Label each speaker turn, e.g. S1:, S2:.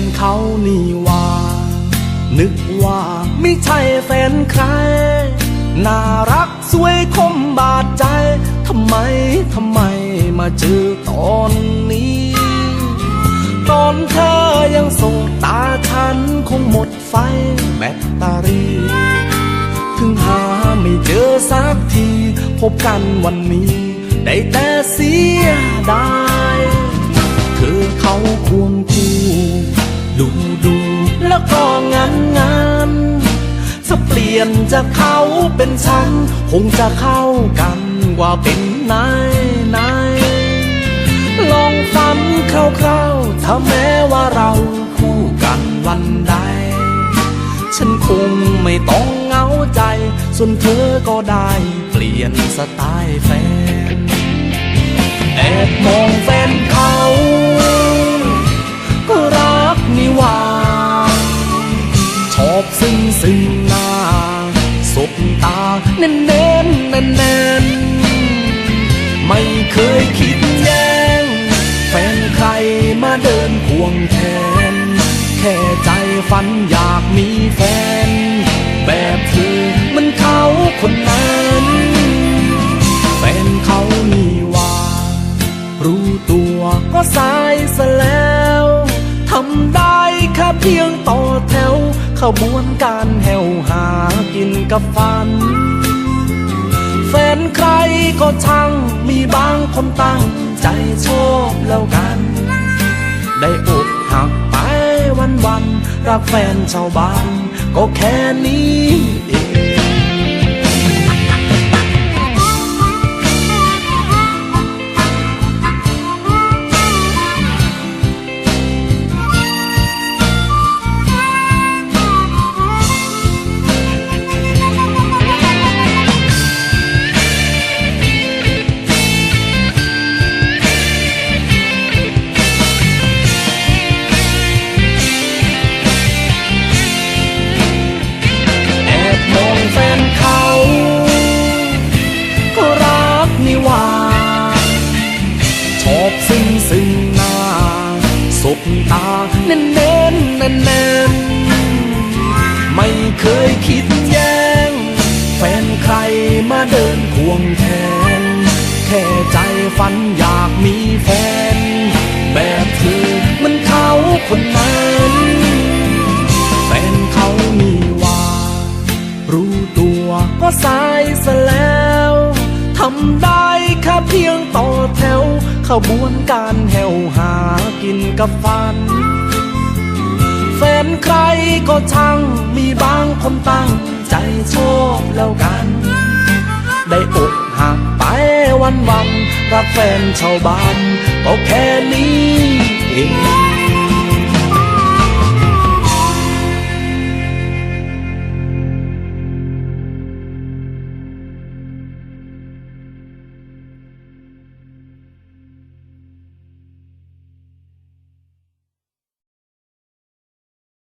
S1: นเขานี่ว่า นึกว่าไม่ใช่แฟนใคร น่ารักสวยคมบาดใจ ทำไม ทำไมมาเจอตอนนี้ ตอนเธอยังโสดตาฉันคงหมดไฟแบตเตอรี่ ถึงหาไม่เจอสักที พบกันวันนี้ ได้แต่เสียดาย จากเขาเป็นฉัน คงจะเข้ากันกว่าเป็นนายนายลองฝันคร่าวๆ ถ้าแม้ว่าเราคู่กันวันใด ฉันคงไม่ต้องเหงาใจ ส่วนเธอก็ได้เปลี่ยนสไตล์แฟน แอบมองแฟนเขา ตาเน้นเน้นแน่นแน่นไม่เคยคิดแย่งแฟนใครมาเดินควงแขนแค่ใจฝันอยากมีแฟน แบบเธอมันเขาคนนั้นแฟนเขานี่ว่า รู้ตัวก็สายซะแล้วทำได้แค่เพียงต่อแถวขบวนการแหวหากินกับฟัน แฟนใครก็ช่างมีบางคนตั้งใจชอบแล้วกัน ได้อกหักไปวันวันรักแฟนชาวบ้านก็แค่นี้ เน้นเน้นแน่นแน่นไม่เคยคิดแย่งแฟนใครมาเดินควงแขนแค่ใจฝันอยากมีแฟน แบบเธอมันเขาคนนั้นแฟนเขามีว่า รู้ตัวก็สายซะแล้วทำได้แค่เพียงต่อแถวขบวนการแหวหากินกับฟัน แฟนใครก็ช่างมีบางคนตั้งใจชอบแล้วกัน ได้อกหักไปวันวันรักแฟนชาวบ้านก็แค่นี้เอง